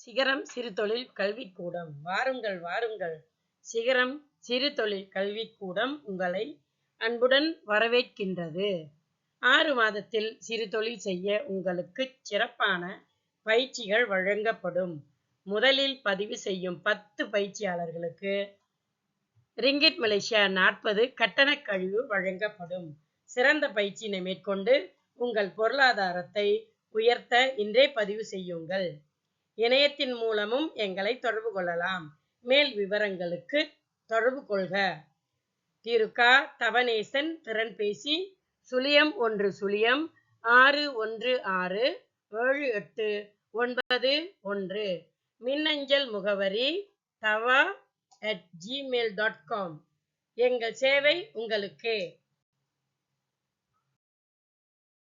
சிகரம் சிறுதொழில் கல்விக்கூடம். வாருங்கள் வாருங்கள். சிகரம் சிறு தொழில் கல்விக்கூடம் உங்களை அன்புடன் வரவேற்கின்றது. ஆறு மாதத்தில் சிறுதொழில் செய்ய உங்களுக்கு சிறப்பான பயிற்சிகள் வழங்கப்படும். முதலில் பதிவு செய்யும் பத்து பயிற்சியாளர்களுக்கு ரிங்கிட் மலேசியா நாற்பது கட்டண கழிவு வழங்கப்படும். சிறந்த பயிற்சியினை மேற்கொண்டு உங்கள் பொருளாதாரத்தை உயர்த்த இன்றே பதிவு செய்யுங்கள். இணையத்தின் மூலமும் எங்களை தொடர்பு கொள்ளலாம். மேல் விவரங்களுக்கு தொடர்பு கொள்க. திருக்கா தவனேசன் திறன்பேசி சுழியம் ஒன்று சுழியம் ஆறு ஒன்று ஆறு ஏழு எட்டு ஒன்பது ஒன்று. மின்னஞ்சல் முகவரி Thava at Gmail dot com எங்கள் சேவை உங்களுக்கே.